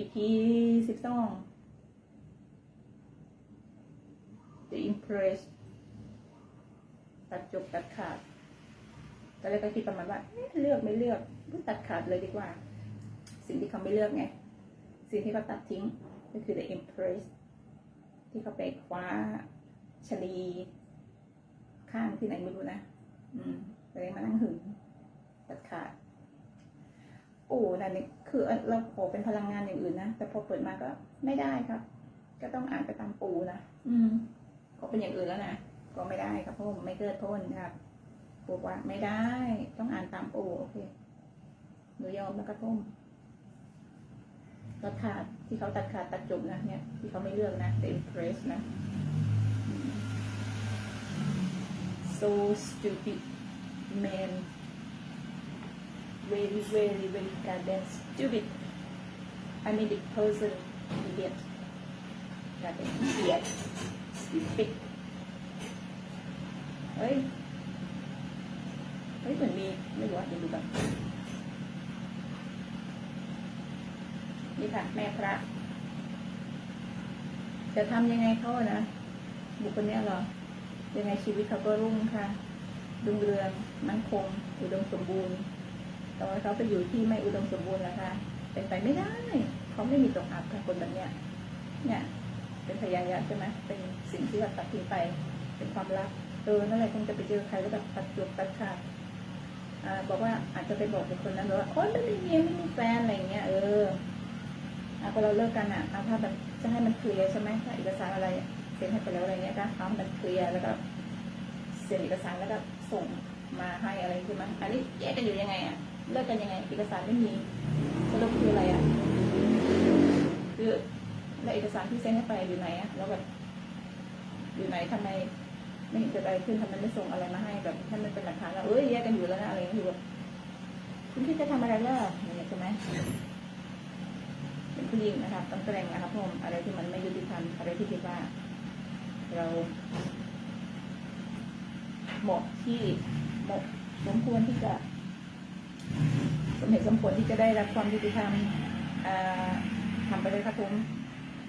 EP สิบสอง The Impress ตัดจบตัดขาดตอนแรกก็คิดประมาณว่าเลือกไม่เลือกตัดขาดเลยดีกว่า สิ่งที่เขาไม่เลือกไง สิ่งที่เขาตัดทิ้งก็คือ The Impress ที่เขาไปคว้าชลีข้างที่ไหนไม่รู้นะ อืมเลยมานั่งหึงตัดขาด โอ้นั่นนี่ คือเราขอเป็นพลังงานอย่างอื่นนะ แต่พอเปิดมาก็ไม่ได้ครับ ก็ต้องอ่านไปตามปูนะอืมขอเป็นอย่างอื่นแล้วนะก็ไม่ได้ครับเพราะผมไม่เกิดพ้นครับปูบอกว่าไม่ได้ ต้องอ่านตามปูโอเคหนูยอมแล้วก็พุ่มตัดขาดที่เขาตัดขาดตัดจบนะเนี่ยที่เขาไม่เลือกนะ the impress นะ so stupid man very very very goddamn stupid I mean the person idiot goddamn idiot stupid เฮ้ย เฮ้ยเหมือนมีไม่รู้ว่าเดี๋ยวดูก่อนนี่ค่ะ แม่พระ จะทำยังไงเขานะ บุคคลนี้เหรอ ยังไงชีวิตเขาก็รุ่งค่ะรุ่งเรืองมั่นคงอุดมสมบูรณ์ ต่ว่าเขาไปอยู่ที่ไม่อุดมสมบูรณ์นะคะ เป็นไปไม่ได้ เขาไม่มีตกอับค่ะคนแบบเนี้ย เนี่ย เป็นพยานใช่ไหมเป็นสิ่งที่แบบตัดทิ้งไป เป็นความลับเออนั่นแหละคงจะไปเจอใครแล้วแบบตัดจบตัดขาดอ่าบอกว่าอาจจะไปบอกบุคคนนั้นว่าโอ๊ยไม่มีเมียไม่มีแฟนอะไรอย่างเงี้ยเอออะพอเราเลิกกันอะเอาถ้ามันจะให้มันเคลียร์ใช่ไหมถ้าเอกสารอะไรเซ็นให้ไปแล้วอะไรเงี้ยก็ทำมันเคลียร์แล้วก็เซ็นเอกสารแล้วก็ส่งมาให้อะไรใช่ไหมอันนี้แยกกันอยู่ยังไงอะ เลิกกันยังไง เอกสารไม่มีสรุปคืออะไรอะคือแล้วเอกสารที่เซ็นให้ไปอยู่ไหนอะแล้วแบบอยู่ไหนทำไมไม่เห็นเกิดอะไรขึ้นทำไมไม่ส่งอะไรมาให้แบบให้มันเป็นหลักฐานแล้วเอ้ยแยกกันอยู่แล้วนะอะไรอย่างเงี้ยคือแบบคุณคิดจะทำอะไรล่ะอย่างเงี้ยใช่ไหมเป็นผู้หญิงนะคะต้องแสดงนะครับผมอะไรที่มันไม่ยุติธรรมอะไรที่คิดว่า เราเหมาะที่เหมาะสมควรที่จะ สมเหตุสมผลที่จะได้รับความยุติธรรมทำไปเลยครับผม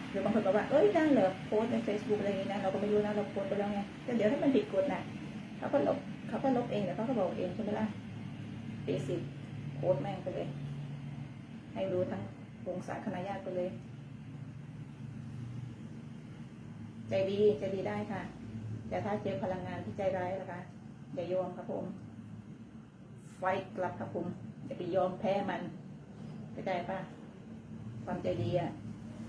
หรือบางคนบอกว่า เอ้ยได้เหรอโพสใน Facebook อะไรอย่างนี้นะ เราก็ไม่รู้นะ เราโพสไปแล้วไง แต่เดี๋ยวถ้ามันผิดกฎนะเขาก็ลบเขาก็ลบเองเดี๋ยวเขาก็บอกเองใช่ไหมล่ะเบสิกโพสแม่งไปเลย ให้รู้ทั้งวงศาคณะญาติไปเลย ใจดี ใจดีได้ค่ะ แต่ถ้าเจอพลังงานที่ใจร้ายล่ะคะอย่าโยมครับผม ไฟกลับครับผมอย่าไปยอมแพ้มันเข้าใจปะความใจดีอะ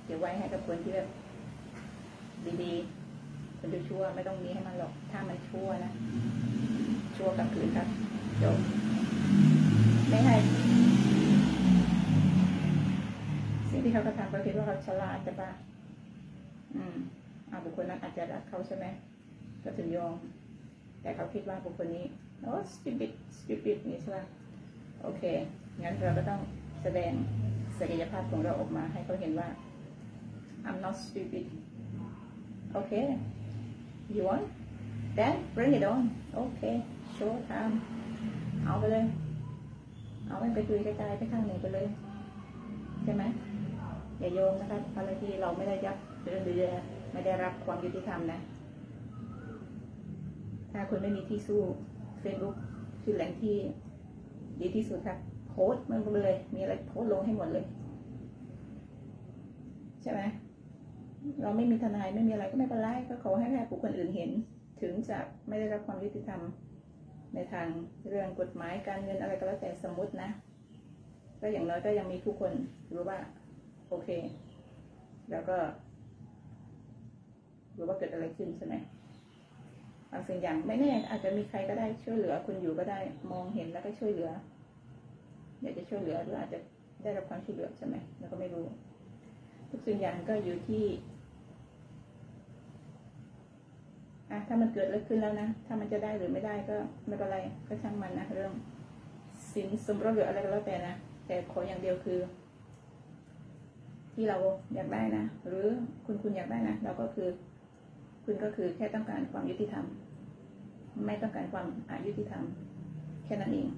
เก็บไว้ให้กับคนที่แบบดีๆคนที่ชั่วไม่ต้องมีให้มันหรอก ถ้ามันชั่วนะ ชั่วกับคืนครับจบไม่ให้สิ่งที่เขากระทำเขาคิดว่าเขาฉลาดจะปะอืมอ่าบุคคลนั้นอาจจะรักเขาใช่ไหมก็ถึงยอม แต่เขาคิดว่าบุคคลนี้ โอ้ stupid stupid นี่ใช่ไหมโอเค งั้นเราก็ต้องแสดงศักยภาพของเราออกมาให้เขาเห็นว่า I'm not stupid. Okay. You want? Then bring it on. Okay. Show time. เอาไปเลย เอามันไปคุยกระจายไปข้างหนึ่งไปเลย ใช่ไหมอย่าโยมนะครับอะไรที่เราไม่ได้รับหรือหรือไม่ได้รับความยุติธรรมนะ ถ้าคุณไม่มีที่สู้ Facebook คือแหล่งที่ดีที่สุดครับโพสต์มันไปเลย มีอะไรโพสต์ลงให้หมดเลย ใช่ไหมเราไม่มีทนายไม่มีอะไรก็ไม่เป็นไรก็ขอให้แค่บุคคลอื่นเห็น ถึงจะไม่ได้รับความยุติธรรม ในทางเรื่องกฎหมายการเงินอะไรก็แล้วแต่สมมตินะ ก็อย่างน้อยก็ยังมีผู้คนรู้ว่า โอเค แล้วก็รู้ว่าเกิดอะไรขึ้นใช่ไหม บางสิ่งอย่างไม่แน่ อาจจะมีใครก็ได้ช่วยเหลือ คุณอยู่ก็ได้มองเห็นแล้วก็ช่วยเหลืออยากจะช่วยเหลือหรืออาจจะได้รับความช่วยเหลือใช่ไหมแล้วก็ไม่รู้ ทุกสิ่งอย่างก็อยู่ที่อะถ้ามันเกิดเรื่องขึ้นแล้วนะ ถ้ามันจะได้หรือไม่ได้ก็ไม่เป็นไรก็ช่างมันนะเรื่องสินสมรสหรืออะไรก็แล้วแต่นะแต่ขออย่างเดียวคือ ที่เราอยากได้นะหรือคุณคุณอยากได้นะเราก็คือ คุณก็คือแค่ต้องการความยุติธรรม ไม่ต้องการความอายุติธรรม แค่นั้นเอง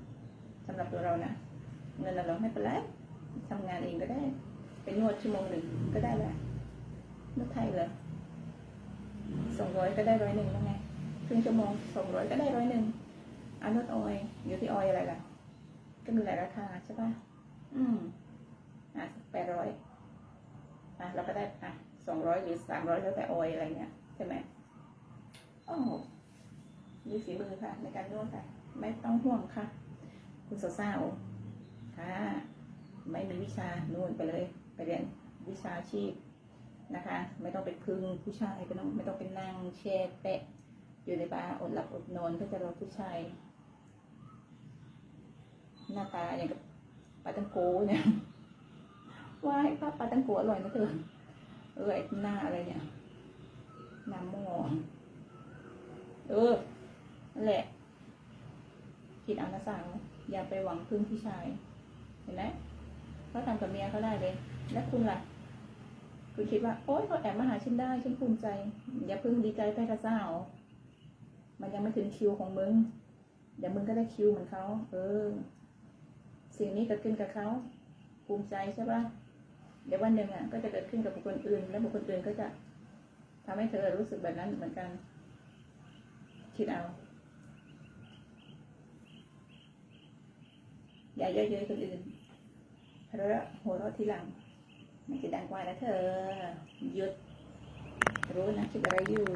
สำหรับตัวเรานะ เงินเราไม่เป็นไรทำงานเองก็ได้ ไปนวดชั่วโมงหนึ่งก็ได้แล้วนวดไทยเลยสองร้อยก็ได้ร้อยหนึ่งแล้วไงครึ่งชั่วโมงสองร้อยก็ได้ร้อยหนึ่งอานวดออยอยู่ที่ออยอะไรล่ะ ก็มีหลายราคาใช่ปะอืม อะแปดร้อยอะเราก็ได้อะสองร้อยหรือสามร้อยแล้วแต่ออยอะไรเงี้ย ใช่ไหมโอ้โหมีฝีมือค่ะ ในการนวดค่ะ ไม่ต้องห่วงค่ะ คุณสาวๆค่ะ ไม่มีวิชานู่นไปเลย ไปเรียนวิชาชีพนะคะ ไม่ต้องไปพึ่งผู้ชายไม่ต้องไม่ต้องไปนั่งแช่แปะ อยู่ในบาร์อดหลับอดนอนก็จะรอผู้ชาย หน้าตาอย่างกับปลาตังโกเนี่ยว้ายป้าปลาตังโกอร่อยนะเธอเออหน้าอะไรเนี่ย น้ำม้อเออนั่นแหละคิดเอานะสาวอย่าไปหวังพึ่งผู้ชาย เห็นไหมเขาทำกับเมียเขาได้เลย แล้วคุณล่ะ คุณคิดว่า โอ๊ยเขาแอบมาหาฉันได้ ฉันภูมิใจ อย่าพิ่งดีใจไปกระเจ้ามันยังไม่ถึงคิวของมึง เดี๋ยวมึงก็ได้คิวเหมือนเขา เออ สิ่งนี้เกิดขึ้นกับเขา ภูมิใจใช่ปะเดี๋ยววันหนึ่งอะ ก็จะเกิดขึ้นกับบุคคลอื่น และบุคคลอื่นก็จะ ทำให้เธอรู้สึกแบบนั้นเหมือนกัน คิดเอา อย่าเยอะเย้ยคนอื่นเราะหัวเราะทีหลัง มันจะดังกว่านะเธอ หยุด รู้นะคิดอะไรอยู่